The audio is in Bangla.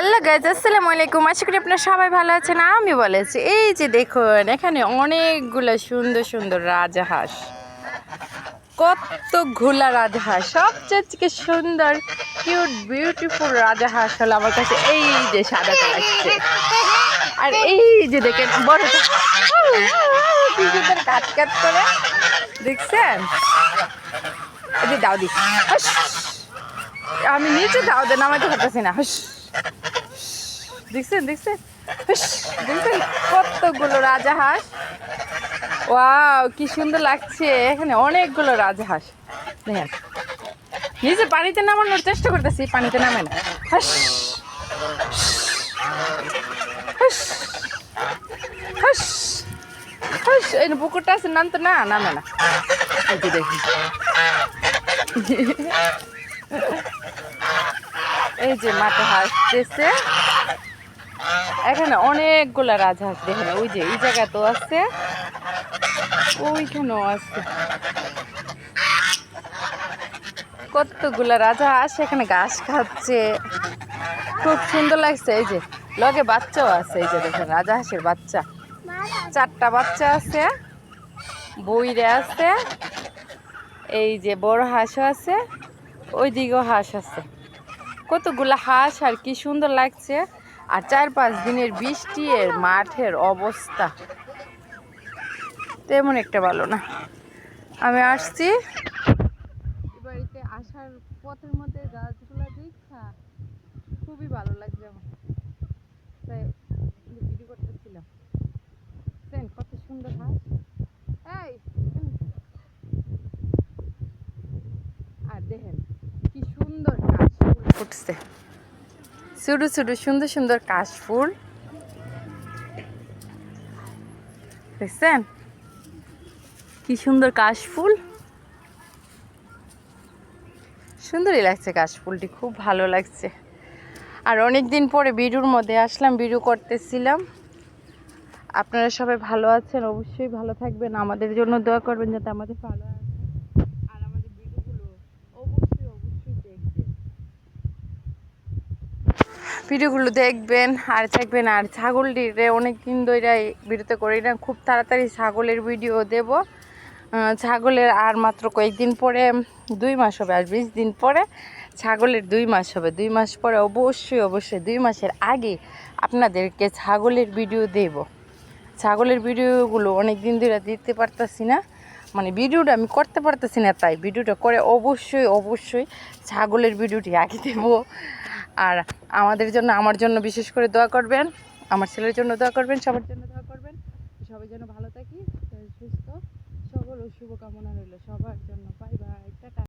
হ্যালো গাইজ আসসালামু আলাইকুম। আশা করি আপনারা সবাই ভালো আছেন। আমি বলেছি এই যে দেখুন, এখানে অনেকগুলো সুন্দর সুন্দর রাজহাঁস। কতগুলা রাজহাঁস। সবচেয়ে থেকে সুন্দর কিউট বিউটিফুল রাজহাঁস হলো আমার কাছে এই যে সাদাটা লাগছে আর এই যে দেখেন, বড় কাট কাট করে। দেখছেন? এই যে দাও দি। আমি নিচে দাও দে নামাইতে পারতেছি না। হুস দেখছেন দেখছেন? দেখছেন কতগুলো রাজাহাঁস? ওয়াও, কি সুন্দর লাগছে। এখানে অনেকগুলো রাজাহাঁস। দেখেন। নিচে পানিতে নামানোর চেষ্টা করতেছি, পানিতে নামে না। হাস এই পুকুরটা আছে নাম তো না, নামে না। দেখি এই যে মাঠে হাসতেছে এখানে অনেকগুলা রাজহাঁস দেখেন ওই যে, এই জায়গা তো আছে, ওইখানেও আছে। কতগুলা রাজহাঁস এখানে ঘাস খাচ্ছে। খুব সুন্দর লাগছে, এই যে, লগে বাচ্চাও আছে, এই যে দেখেন, রাজহাঁসের বাচ্চা। চারটা বাচ্চা আছে, বইরে আছে, এই যে বড় হাঁসও আছে ওই দিকেও হাঁস আছে। কতগুলো হাঁস আর কি সুন্দর লাগছে। আর চার পাঁচ দিনের বৃষ্টি এর মাঠের অবস্থা তেমন একটা ভালো না। আমি আসছি। বাড়িতে আসার পথের মধ্যে গাছগুলো দেখা খুবই ভালো লাগছে আমার। তাই ভিডিও করতেছিলাম। দেখছেন কত সুন্দর হাঁস। এই আর দেখেন কি সুন্দর কাশফুল ফুটছে। ছোট ছোট সুন্দর সুন্দর কাশফুল দেখছেন? কি সুন্দর কাশফুল সুন্দরই লাগছে কাশফুলটি খুব ভালো লাগছে। আর অনেক দিন পরে বিড়ুর মধ্যে আসলাম বিড়ু করতেছিলাম। আপনারা সবাই ভালো আছেন, অবশ্যই ভালো থাকবেন। আমাদের জন্য দোয়া করবেন যাতে আমাদের ভালো আছে আর আমাদের ভিডিওগুলো অবশ্যই অবশ্যই দেখবেন ভিডিওগুলো দেখবেন, আর থাকবেন, আর ছাগলটিরে অনেক দিন ধরে ভিডিওতে করি না, খুব তাড়াতাড়ি ছাগলের ভিডিও দেব। ছাগলের আর মাত্র কয়েকদিন পরে, দুই মাস হবে, আর বিশ দিন পরে ছাগলের দুই মাস হবে। দুই মাস পরে অবশ্যই অবশ্যই দুই মাসের আগে আপনাদেরকে ছাগলের ভিডিও দেব। ছাগলের ভিডিওগুলো অনেক দিন ধরে দিতে পারতাছি না। মানে ভিডিওটা আমি করতে পারতেছি না, তাই ভিডিওটা করে অবশ্যই অবশ্যই ছাগলের ভিডিওটি আগে দেব। আর আমাদের জন্য, আমার জন্য বিশেষ করে দোয়া করবেন, আমার ছেলের জন্য দোয়া করবেন, সবার জন্য দোয়া করবেন। সবাই যেন ভালো থাকি, সুস্থ সকল ও শুভকামনা রইল সবার জন্য। Bye bye